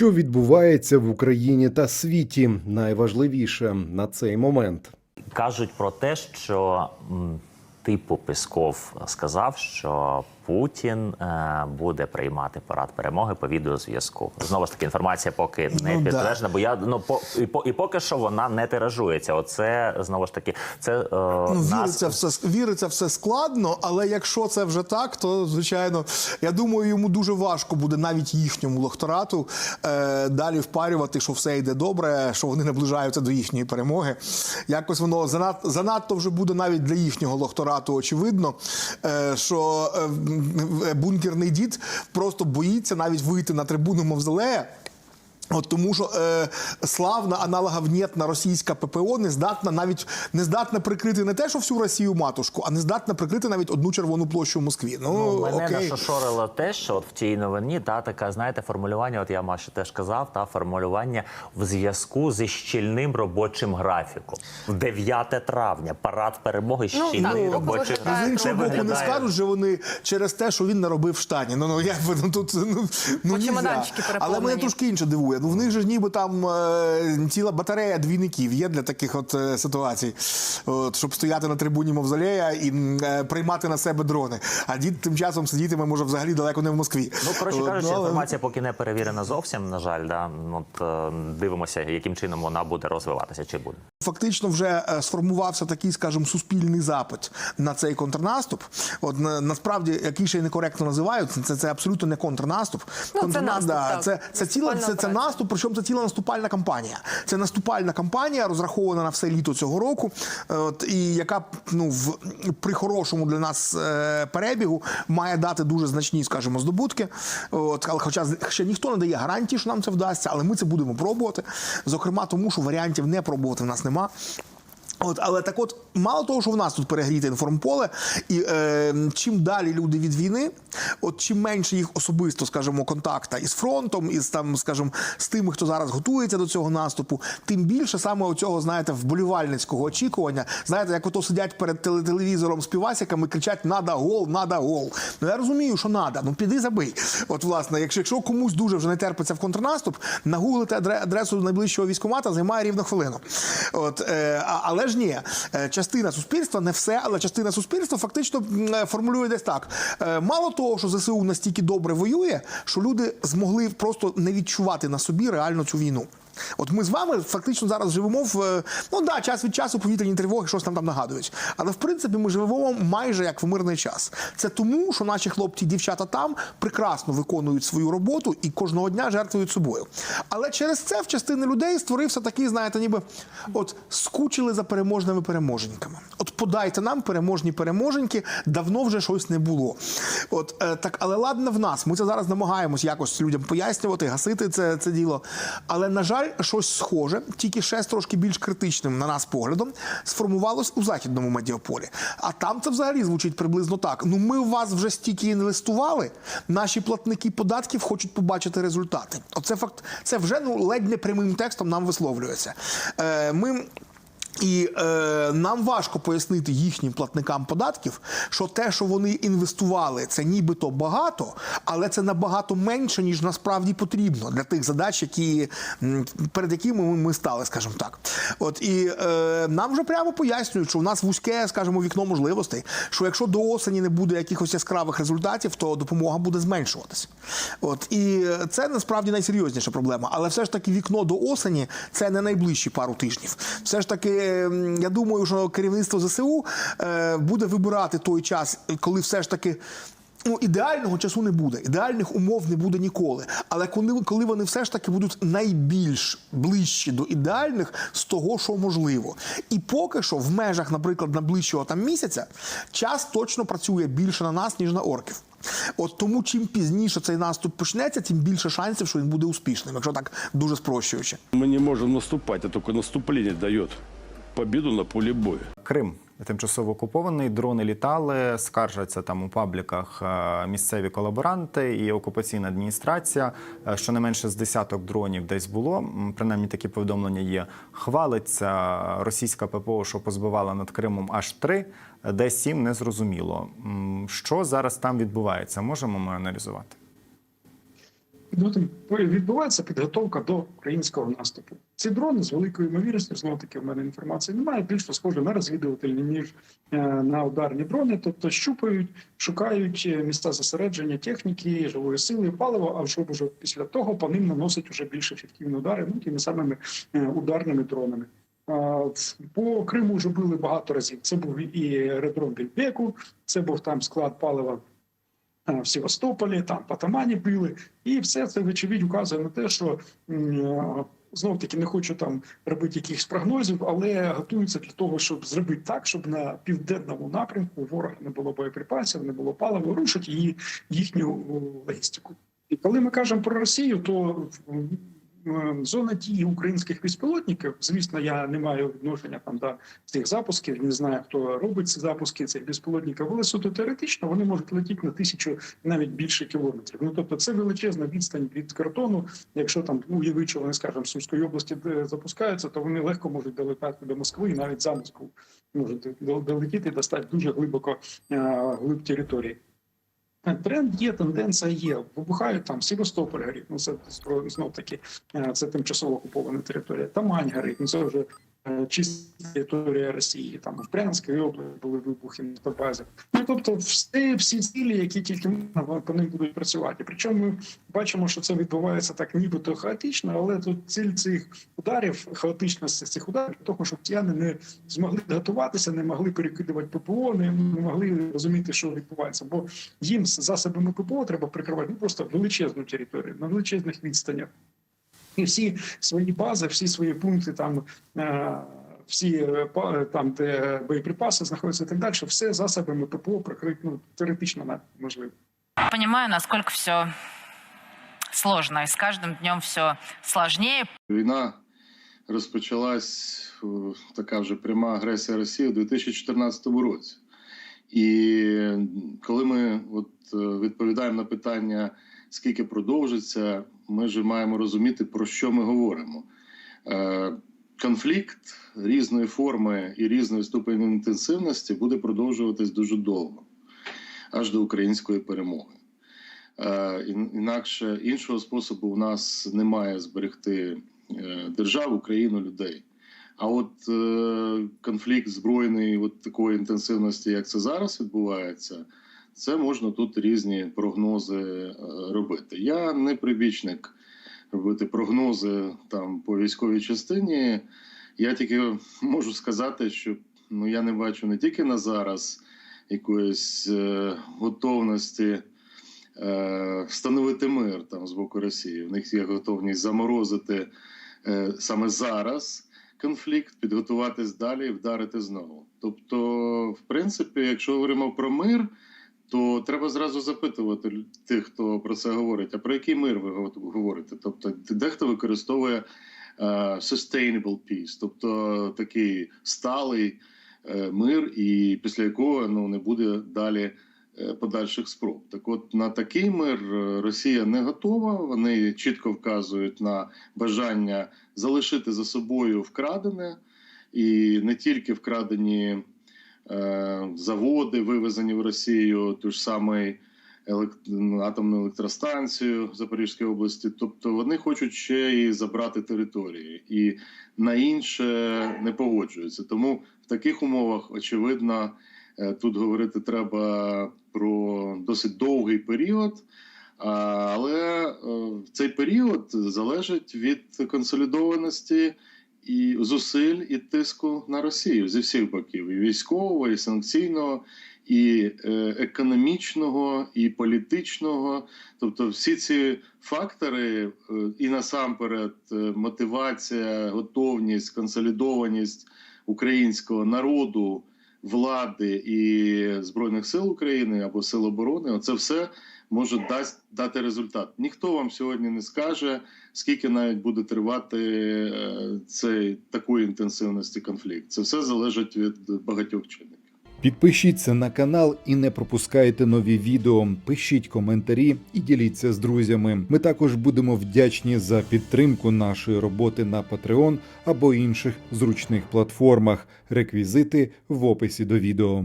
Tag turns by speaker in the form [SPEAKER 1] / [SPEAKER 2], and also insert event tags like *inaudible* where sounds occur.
[SPEAKER 1] Що відбувається в Україні та світі, найважливіше на цей момент.
[SPEAKER 2] Кажуть про те, що типу Песков сказав, що Путін е, буде приймати парад перемоги по відеозв'язку. Знову ж таки, інформація поки не
[SPEAKER 3] Ну, да.
[SPEAKER 2] бо я ну по і, по і поки що вона не тиражується. Оце знову ж таки, це е,
[SPEAKER 3] Ну,
[SPEAKER 2] нас
[SPEAKER 3] віриться все віриться все складно, але якщо це вже так, то звичайно, я думаю, йому дуже важко буде навіть їхньому лохторату е, далі впарювати, що все йде добре, що вони наближаються до їхньої перемоги. Якось воно занад, занадто вже буде навіть для їхнього лохторату. Очевидно, е, що е, бункерний дід просто боїться навіть вийти на трибуну мавзолея. От тому, що е, славна аналоговнєтна російська ППО не здатна навіть не здатна прикрити не те, що всю Росію матушку, а не здатна прикрити навіть одну червону площу в Москві. Ну,
[SPEAKER 2] Ну, мене
[SPEAKER 3] окей.
[SPEAKER 2] нашошорило те, що от в тій новині та така, знаєте, формулювання. От я Маші теж казав, та формулювання в зв'язку зі щільним робочим графіком. 9 травня, парад перемоги, щільний
[SPEAKER 4] так,
[SPEAKER 2] робочий
[SPEAKER 4] ну,
[SPEAKER 3] А з іншого
[SPEAKER 2] Це
[SPEAKER 3] боку, не скажуть, що вони через те, що він наробив штані. Ну ну як *laughs* ну тут ну, ну Але мене трошки інше дивує. Ну в них же ж ніби там е, ціла батарея двійників є для таких от е, ситуацій, от, щоб стояти на трибуні мавзолея і е, приймати на себе дрони. А дід тим часом сидітиме, може, взагалі далеко не в Москві.
[SPEAKER 2] Ну, коротше
[SPEAKER 3] От,
[SPEAKER 2] кажучи,
[SPEAKER 3] ну, але-
[SPEAKER 2] інформація поки не перевірена зовсім. На жаль, да от е, дивимося, яким чином вона буде розвиватися. Чи буде
[SPEAKER 3] Фактично вже е, сформувався такий, скажімо, суспільний запит на цей контрнаступ. От насправді, який ще й некоректно називають, це, це абсолютно не контрнаступ.
[SPEAKER 4] Ну, це
[SPEAKER 3] Контрна-
[SPEAKER 4] наступ,
[SPEAKER 3] да,
[SPEAKER 4] так.
[SPEAKER 3] це, це ціла це, це наступ, причому це ціла наступальна кампанія. Це наступальна кампанія, розрахована на все літо цього року, е, от, і яка ну в при хорошому для нас е, перебігу має дати дуже значні, скажімо, здобутки. От, але хоча ще ніхто не дає гарантії, що нам це вдасться, але ми це будемо пробувати. Зокрема, тому що варіантів не пробувати в нас moi, От, але так от, мало того, що в нас тут перегріте інформполе, і е, чим далі люди від війни, от чим менше їх особисто, скажімо, контакта із фронтом, із там, скажімо, з тими, хто зараз готується до цього наступу, тим більше саме оцього, знаєте, вболівальницького очікування. Знаєте, як ото сидять перед теле- телевізором з півасиками, кричать «Нада гол, нада гол. Ну я розумію, що нада. Ну піди забий. От, власне, якщо, якщо комусь дуже вже не терпиться в контрнаступ, нагуглити адресу найближчого військкомата займає рівно хвилину. От, е, але ж ні, е, частина суспільства, не все, але частина суспільства фактично е, формулює десь так. Е, мало того, що ЗСУ настільки добре воює, що люди змогли просто не відчувати на собі реально цю війну. От ми з вами фактично зараз живемо в е, ну да, час від часу повітряні тривоги, щось нам там нагадують. Але в принципі ми живемо майже як в мирний час. Це тому, що наші хлопці і дівчата там прекрасно виконують свою роботу і кожного дня жертвують собою. Але через це в частини людей створився такий, знаєте, ніби от скучили за переможними переможеньками. От подайте нам переможні переможеньки, давно вже щось не було. От е, так, але ладно в нас. Ми це зараз намагаємось якось людям пояснювати, гасити це, це діло. Але на жаль, щось схоже, тільки ще з трошки більш критичним на нас поглядом, сформувалось у західному медіаполі. А там це взагалі звучить приблизно так: ну ми в вас вже стільки інвестували, наші платники податків хочуть побачити результати. Оце факт, це вже ну ледь не прямим текстом нам висловлюється. Е, ми і е, нам важко пояснити їхнім платникам податків, що те, що вони інвестували, це нібито багато, але це набагато менше, ніж насправді потрібно для тих задач, які перед якими ми, стали, скажімо так. От і е, нам вже прямо пояснюють, що у нас вузьке, скажімо, вікно можливостей, що якщо до осені не буде якихось яскравих результатів, то допомога буде зменшуватися. От і це насправді найсерйозніша проблема. Але все ж таки вікно до осені це не найближчі пару тижнів. Все ж таки, я думаю, що керівництво ЗСУ е, буде вибирати той час, коли все ж таки. Ну, ідеального часу не буде, ідеальних умов не буде ніколи. Але коли, коли вони все ж таки будуть найбільш ближчі до ідеальних з того, що можливо. І поки що, в межах, наприклад, найближчого там місяця, час точно працює більше на нас, ніж на орків. От тому, чим пізніше цей наступ почнеться, тим більше шансів, що він буде успішним, якщо так дуже спрощуючи.
[SPEAKER 5] Мы не можем наступать, а только наступление дает победу на поле боя.
[SPEAKER 6] Крим тимчасово окупований, дрони літали, скаржаться там у пабліках е, місцеві колаборанти і окупаційна адміністрація. е, Щонайменше з десяток дронів десь було. Принаймні такі повідомлення є. Хвалиться російська ППО, що позбивала над Кримом аж три, де сім незрозуміло. М, Що зараз там відбувається? Можемо ми аналізувати?
[SPEAKER 4] Відбувається підготовка до українського наступу. Ці дрони з великою ймовірністю, знову таки в мене інформації немає, більш схоже на розвідувальні, ніж е, на ударні дрони. Тобто щупають, шукають е, місця зосередження техніки, живої сили, палива, а щоб уже після того по ним наносить уже більш ефективні удари, ну тими самими е, ударними дронами. По Криму вже били багато разів. Це був і аеродром Більбеку, це був там склад палива в Севастополі, там Патамані били, і все це вочевидь указує на те, що знов таки не хочу там робити якихось прогнозів, але готуються для того, щоб зробити так, щоб на південному напрямку ворога не було боєприпасів, не було палива, рушить її їхню логістику. І коли ми кажемо про Росію, то зона дії українських безпілотників, звісно, я не маю відношення там до цих запусків, не знаю, хто робить ці запуски цих безпілотників, але суто теоретично вони можуть летіти на тисячу навіть більше кілометрів. Ну тобто, це величезна відстань від картону. Якщо там уявити, що вони, скажімо, в Сумської області де запускаються, то вони легко можуть долетати до Москви і навіть за Москву можуть долетіти достати дуже глибоко е, глиб території. Тренд є, тенденція є. Вибухають там Севастополь горить, ну це знов таки е, це тимчасово окупована територія. Тамань горить, ну це вже е, чиста територія Росії. Там в Брянській області були вибухи на автобазах. Ну тобто, всі, всі цілі, які тільки можна, по ним будуть працювати. Причому ми бачимо, що це відбувається так, нібито хаотично, але тут ціль цих ударів, хаотичності цих ударів, того, щоб росіяни не змогли готуватися, не могли перекидувати ППО, не, не могли розуміти, що відбувається. Бо їм з засобами ППО треба прикривати ну, просто величезну територію на величезних відстанях. І всі свої бази, всі свої пункти там. е, Всі е, там, де боєприпаси знаходяться і так далі, все засобами ППО прикрити ну, теоретично можливо.
[SPEAKER 7] Понимаю, насколько все сложно, и с каждым днем все сложнее.
[SPEAKER 8] Війна розпочалась е, така вже пряма агресія Росії у 2014 році. І коли ми от е, відповідаємо на питання, скільки продовжиться, ми ж маємо розуміти, про що ми говоримо. Е, Конфлікт різної форми і різної ступені інтенсивності буде продовжуватись дуже довго, аж до української перемоги. Е, Інакше іншого способу у нас немає зберегти е, державу, країну, людей. А от конфлікт збройний, от такої інтенсивності, як це зараз відбувається, це можна тут різні прогнози е, робити. Я не прибічник робити прогнози там по військовій частині. Я тільки можу сказати, що ну я не бачу не тільки на зараз якоїсь е, готовності е, встановити мир там з боку Росії. В них є готовність заморозити е, саме зараз конфлікт, підготуватись далі і вдарити знову. Тобто, в принципі, якщо говоримо про мир, то треба зразу запитувати тих, хто про це говорить. А про який мир ви го- говорите? Тобто, дехто використовує е, sustainable peace, тобто такий сталий е, мир, і після якого ну не буде далі е, подальших спроб. Так, от на такий мир Росія не готова. Вони чітко вказують на бажання залишити за собою вкрадене, і не тільки вкрадені заводи, вивезені в Росію, ту ж самий елект- атомну електростанцію в Запорізькій області. Тобто вони хочуть ще і забрати території, і на інше не погоджуються. Тому в таких умовах, очевидно, е, тут говорити треба про досить довгий період. Але е, цей період залежить від консолідованості і зусиль і тиску на Росію зі всіх боків: і військового, і санкційного, і е, економічного, і політичного. Тобто, всі ці фактори, е, і насамперед е, мотивація, готовність, консолідованість українського народу, влади і збройних сил України або сил оборони, це все може дасть дати результат. Ніхто вам сьогодні не скаже, скільки навіть буде тривати е, цей такої інтенсивності конфлікт. Це все залежить від багатьох чинників.
[SPEAKER 1] Підпишіться на канал і не пропускайте нові відео. Пишіть коментарі і діліться з друзями. Ми також будемо вдячні за підтримку нашої роботи на Patreon або інших зручних платформах. Реквізити в описі до відео.